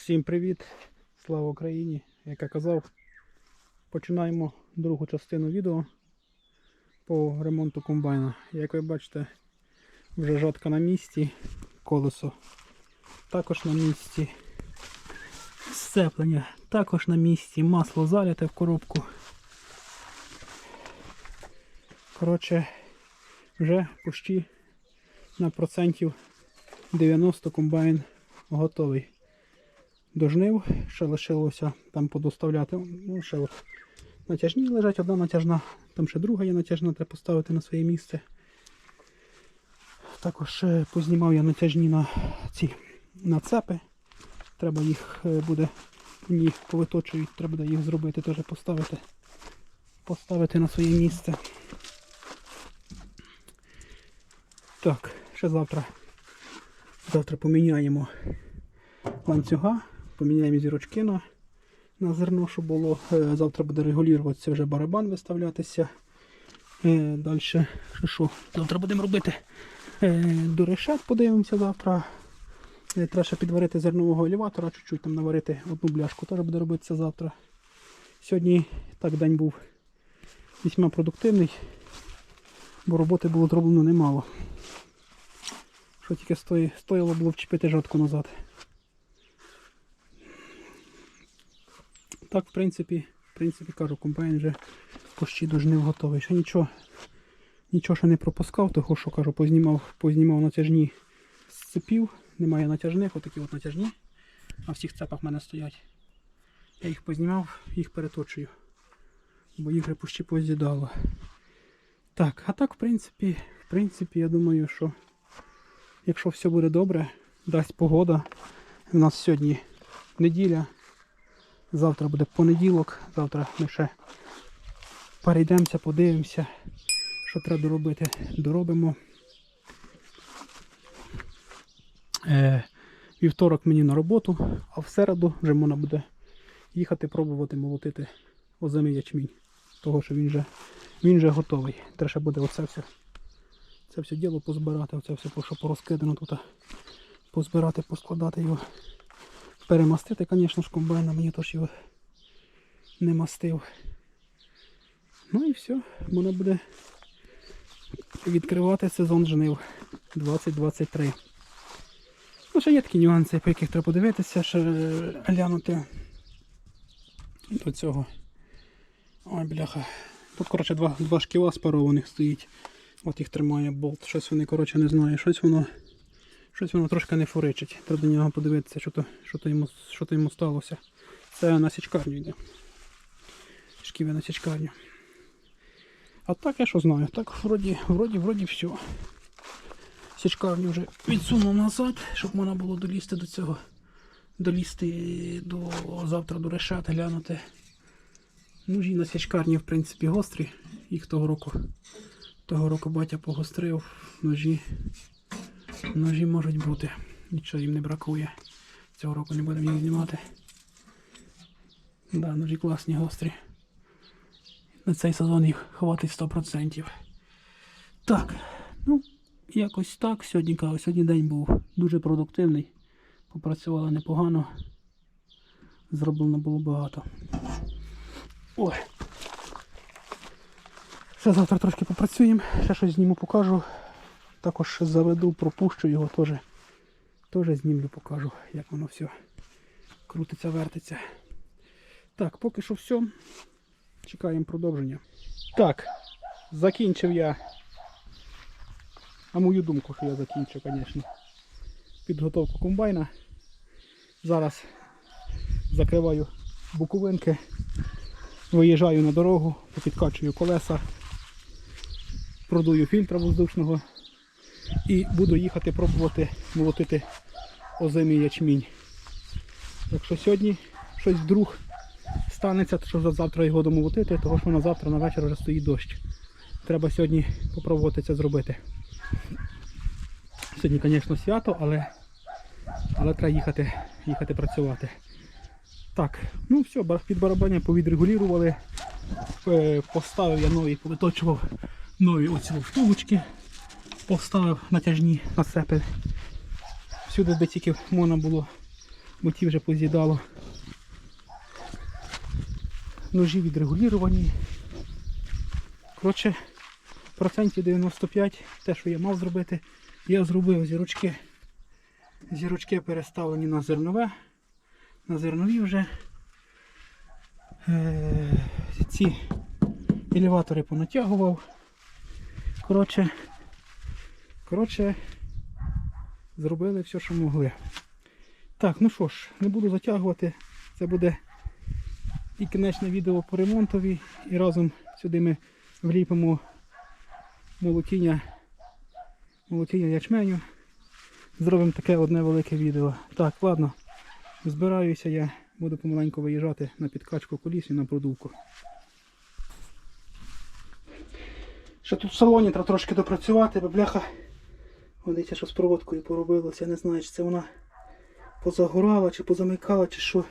Всім привіт! Слава Україні! Як я казав, починаємо другу частину відео по ремонту комбайна. Як ви бачите, вже жатка на місці, колесо також на місці, сцеплення також на місці, масло залите в коробку. Коротше, вже почти на процентів 90 комбайн готовий до жнив. Ще лишилося там подоставляти. Ну, ще от натяжні лежать, одна натяжна, там ще друга є натяжна, треба поставити на своє місце. Також е, познімав я натяжні на ці на цепи. Треба їх е, буде, мені повиточують, треба буде їх зробити, теж поставити, поставити на своє місце. Так, ще завтра. Завтра поміняємо ланцюга, поміняємо зірочки на, на зерно, щоб було. Е, Завтра буде регулюватися вже барабан виставлятися. Е, Далі, що, що? Завтра будемо робити е, до решет, подивимося завтра. Треба ще підварити зернового елеватора, чуть-чуть там наварити одну бляшку, теж буде робитися завтра. Сьогодні так день був весьма продуктивний, бо роботи було зроблено немало. Що тільки стоїло було вчепити жатку назад. Так, в принципі, в принципі, кажу, комбайн вже почти до жнив готовий. Ще нічого, нічого ще не пропускав, того що кажу, познімав, познімав натяжні цепів. Немає натяжних, отакі от натяжні. На всіх цепах в мене стоять. Я їх познімав, їх переточую. Бо їх вже почти поз'їдало. Так, а так, в принципі, в принципі, я думаю, що якщо все буде добре, дасть погода. У нас сьогодні неділя. Завтра буде понеділок, завтра ми ще перейдемося, подивимося, що треба доробити. Доробимо. Е, вівторок мені на роботу, а в середу вже можна буде їхати пробувати молотити озимий ячмінь. Того, що він вже, він вже готовий. Треба буде оце все, це все діло позбирати, оце все, що порозкидано тут. Позбирати, поскладати його. Перемастити, звісно ж, комбайна, мені теж його не мастив. Ну і все, можна буде відкривати сезон жнив 2023. Ну, ще є такі нюанси, по яких треба подивитися, ще глянути до цього. Ой, бляха. Тут, коротше, два, два шкіла спарованих стоїть. От їх тримає болт. Щось вони, коротше, не знаю, щось воно. Щось воно трошки не фуричить. Треба до нього подивитися, що то, що то, йому, що то йому сталося. Це на січкарню йде. Шківе на січкарню. А так я що знаю, так вроді, вроді, вроді все. Січкарню вже відсунув назад, щоб можна було долізти до цього. Долізти до завтра до решет, глянути. Ножі на січкарні, в принципі, гострі. Їх того року. Того року батя погострив. Ножі. Ножі можуть бути. Нічого їм не бракує. Цього року не будемо їх знімати. Да, ножі класні, гострі. На цей сезон їх хватить 100%. Так, ну, якось так. Сьогодні, кажу, сьогодні день був дуже продуктивний. Попрацювали непогано. Зроблено було багато. Ой. Ще завтра трошки попрацюємо, ще щось зніму покажу. Також заведу, пропущу його теж. Теж знімлю, покажу, як воно все крутиться, вертиться. Так, поки що все. Чекаємо продовження. Так, закінчив я. А мою думку, що я закінчив, звісно. Підготовку комбайна. Зараз закриваю буковинки, виїжджаю на дорогу, підкачую колеса, продую фільтра воздушного і буду їхати пробувати молотити озимий ячмінь. Якщо сьогодні щось вдруг станеться, то що завтра його домолотити, тому що на завтра на вечір вже стоїть дощ. Треба сьогодні спробувати це зробити. Сьогодні, звісно, свято, але, але треба їхати, їхати працювати. Так, ну все, під барабання повідрегулювали. Е, Поставив я нові, повиточував нові оці втулочки. Поставив натяжні насепи. Всюди, де тільки можна було бо ті вже поз'їдало. Ножі відрегуліровані. Коротше, процентів 95 те, що я мав зробити, я зробив зірочки. Зірочки переставлені на зернове. На зернові вже е, ці елеватори понатягував. Коротше, коротше, зробили все, що могли. Так, ну що ж, не буду затягувати. Це буде і кінечне відео по ремонтові. І разом сюди ми вліпимо молотіння, молотіння ячменю. Зробимо таке одне велике відео. Так, ладно. Збираюся я, буду помаленьку виїжджати на підкачку коліс і на продувку. Ще тут в салоні треба трошки допрацювати, бо бляха. Дивіться, що з проводкою поробилося. Я не знаю, чи це вона позагорала, чи позамикала, чи що.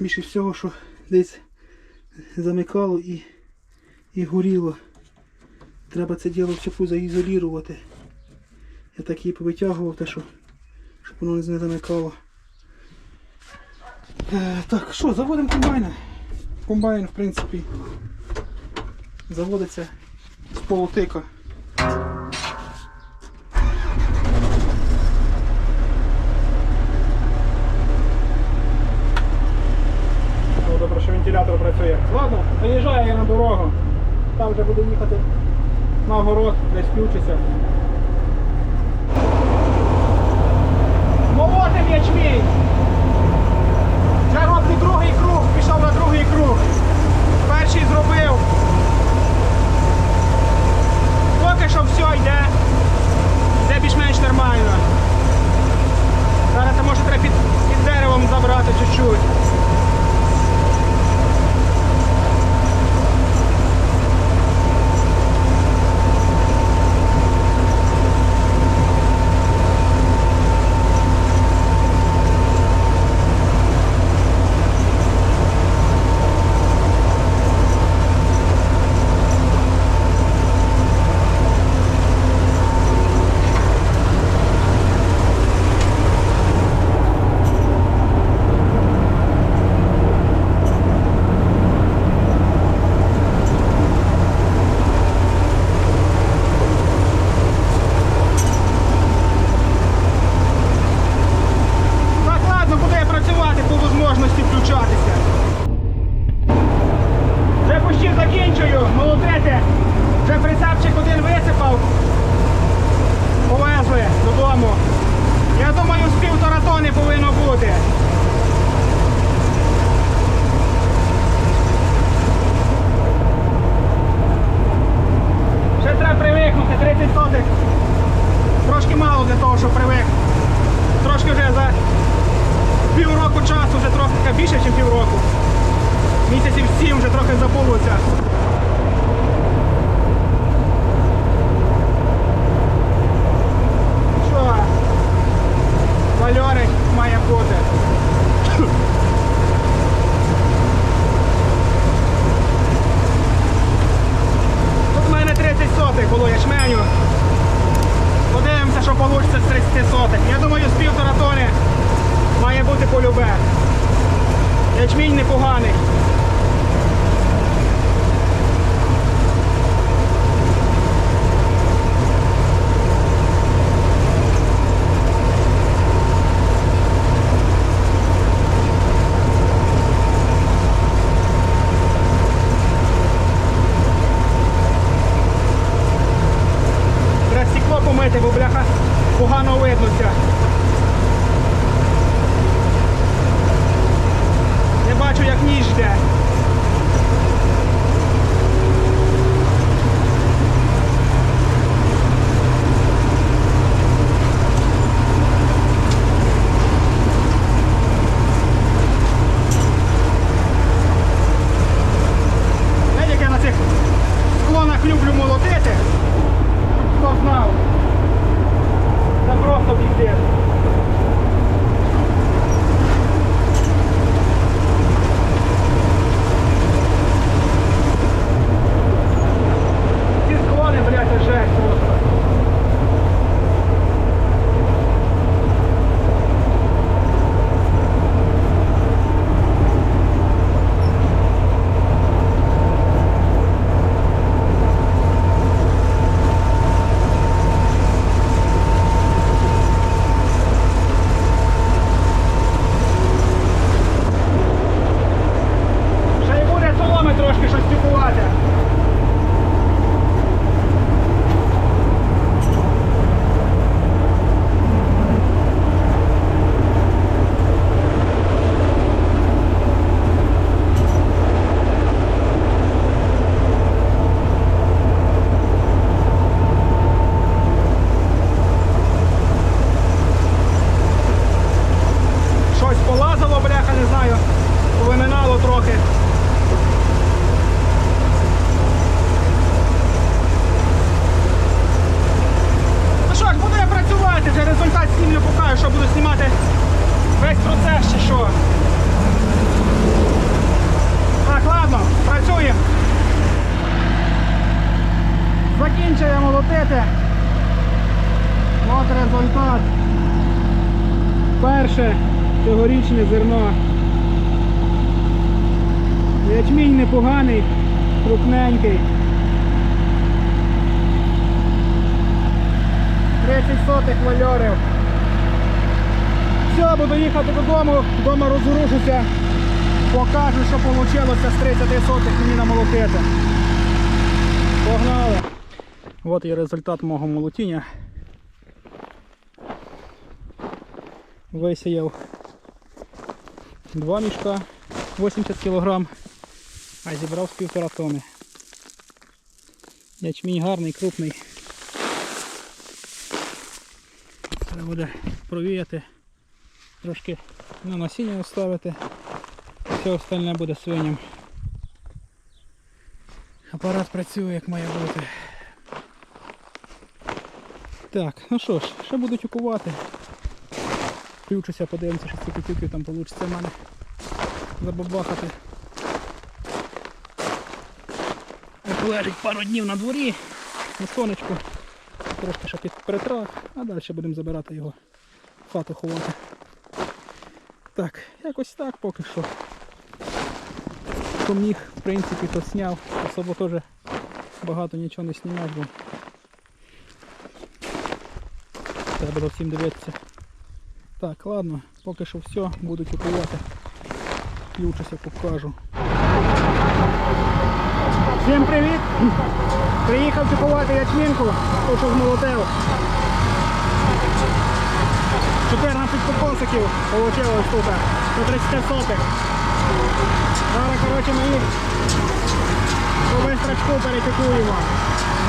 Більше всього, що десь замикало і, і горіло. Треба це діло всяку заізолірувати. Я так її повитягував, те, що, щоб воно не замикало. Е, так, що, заводимо комбайна. Комбайн, в принципі, заводиться з полутика. Ну, добре, що вентилятор працює. Ладно, виїжджаю я на дорогу. Там вже буду їхати на город, десь включиться. Молотим ячмінь! Вже роблю другий круг, пішов на другий круг. Перший зробив. Поки що все йде. Йде більш-менш нормально. Зараз це може треба під, під деревом забрати чуть-чуть. Так, ладно, буду я працювати по можливості включатися. Вже почти закінчую, молодець. Вже прицепчик один висипав. Повезли додому. Я думаю, з півтора тони повинно бути. Ще треба привикнути, 30 сотих. Трошки мало для того, щоб привик. Трошки вже за півроку часу, вже трохи більше, ніж півроку. Місяців сім вже трохи забулося. Що? Вальорик має бути. Тут в мене 30 сотих було ячменю. Подивимося, що вийде з 30 сотих. Я думаю, з півтора тони має бути полюбе. Ячмінь непоганий. Перше цьогорічне зерно. Ячмінь непоганий, крупненький. 30 сотих вальорів. Все, буду їхати додому, вдома розворушуся. Покажу, що вийшло з 30 сотих мені намолотити. Погнали! От і результат мого молотіння. Висіяв два мішка 80 кг, а зібрав з півтора тони. Ячмінь гарний, крупний. Треба буде провіяти, трошки на насіння оставити. Все остальне буде свиням. Апарат працює як має бути. Так, ну що ж, ще будуть купувати. Включуся, подивимося, що скільки тюків там вийде в мене забабахати. Лежить пару днів на дворі, на сонечку. Трошки ще під притрах, а далі будемо забирати його в хату ховати. Так, якось так поки що. Що міг, в принципі, то сняв. Особо теж багато нічого не знімав, бо треба за всім дивитися. Так, ладно, поки що все, буду купувати. Включуся, покажу. Всім привіт! Приїхав купувати ячмінку, то що змолотив. 14 кокосиків вийшло тут, по 30 сотих. Зараз, коротше, ми їх по вистрачку перетикуємо.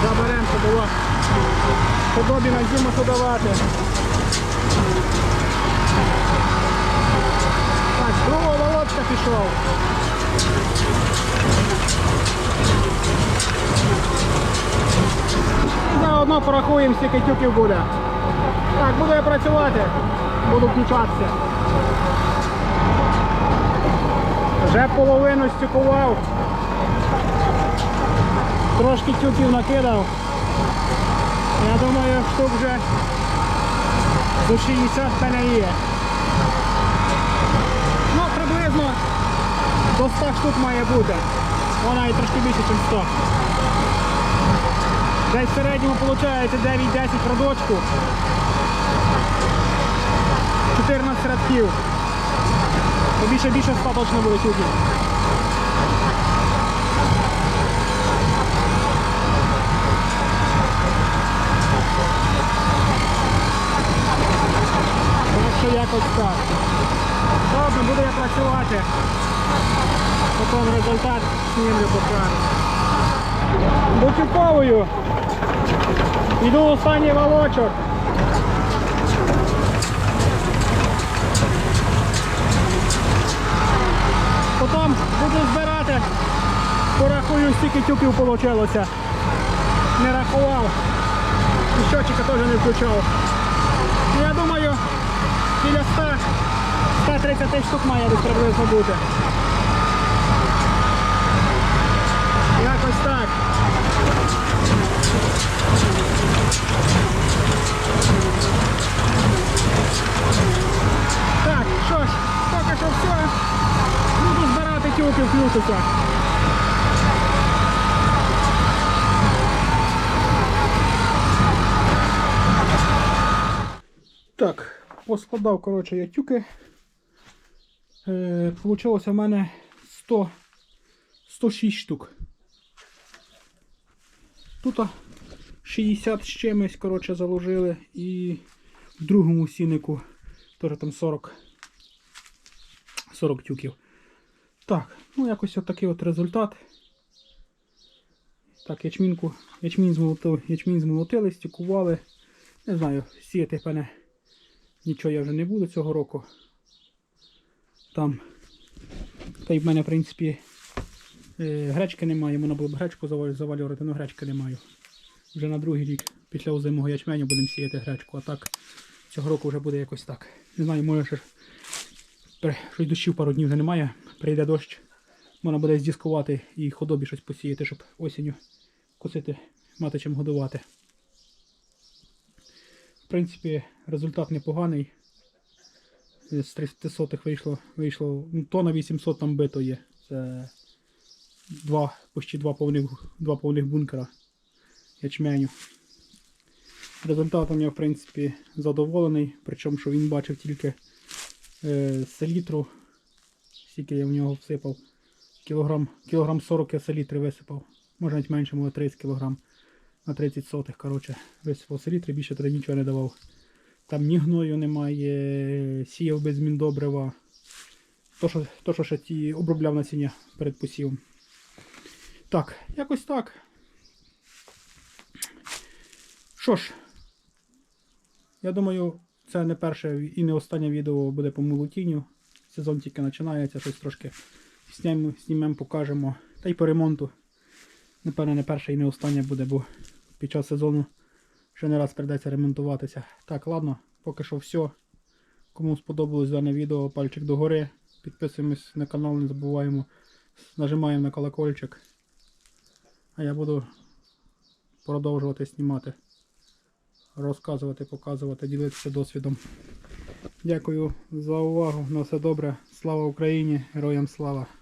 Заберемо, щоб було подобі на зиму подавати. Так, з другого волочка пішов. Заодно порахуємо, скільки тюків буде. Так, буду я працювати, буду включатися. Вже половину стюкував. Трошки тюків накидав. Я думаю, штук вже до 60 мене є. Ну, приблизно до 100 штук має бути. Вона і трошки більше, ніж 100. Десь в середньому виходить 9-10 родочку. 14 радків. Більше більше 100 точно буде тюків. Якось так. Добре, буду я працювати. Потім результат знімлю покажу. Дотюковую. Йду останній волочок. Потім буду збирати. Порахую, скільки тюків вийшло. Не рахував. І щотчика теж не включав. Ну, я думаю, біля 100, 130 штук має десь приблизно бути. Якось так. Так, що ж, поки що все. Буду збирати тюки, включуся. Так, поскладав, коротше, я тюки. Е, Получилося в мене 100, 106 штук. Тут 60 з чимось, коротше, заложили і в другому сінику теж там 40, 40 тюків. Так, ну якось от такий от результат. Так, ячмінку, ячмінь змолотили, ячмінь змолотили, стікували. Не знаю, сіяти певне нічого я вже не буду цього року. Там, та й в мене, в принципі, е, гречки немає, можна було б гречку завалювати, але гречки не маю. Вже на другий рік після озимого ячменю будемо сіяти гречку, а так цього року вже буде якось так. Не знаю, може ще щось дощів пару днів вже немає, прийде дощ, можна буде здіскувати і худобі щось посіяти, щоб осінню косити, мати чим годувати. Принципі, результат непоганий. З 30 вийшло, вийшло ну, тонна 800 там бито є. Це два, почти два повних, два повних бункера ячменю. Результатом я, в принципі, задоволений, причому що він бачив тільки е, селітру, скільки я в нього всипав. Кілограм, кілограм 40 я селітри висипав. Може навіть менше, може 30 кілограм на 30 сотих. Коротше, висипав селітри, більше туди нічого не давав. Там ні гною немає, сіяв без міндобрива. То, що, то, що ще ті обробляв насіння перед посівом. Так, якось так. Що ж, я думаю, це не перше і не останнє відео буде по молотінню. Сезон тільки починається, щось трошки знімемо, покажемо. Та й по ремонту. Напевно, не перше і не останнє буде, бо під час сезону ще не раз прийдеться ремонтуватися. Так, ладно, поки що все. Кому сподобалось дане відео, пальчик догори. Підписуємось на канал, не забуваємо. Нажимаємо на колокольчик. А я буду продовжувати знімати, розказувати, показувати, ділитися досвідом. Дякую за увагу. На все добре. Слава Україні! Героям слава!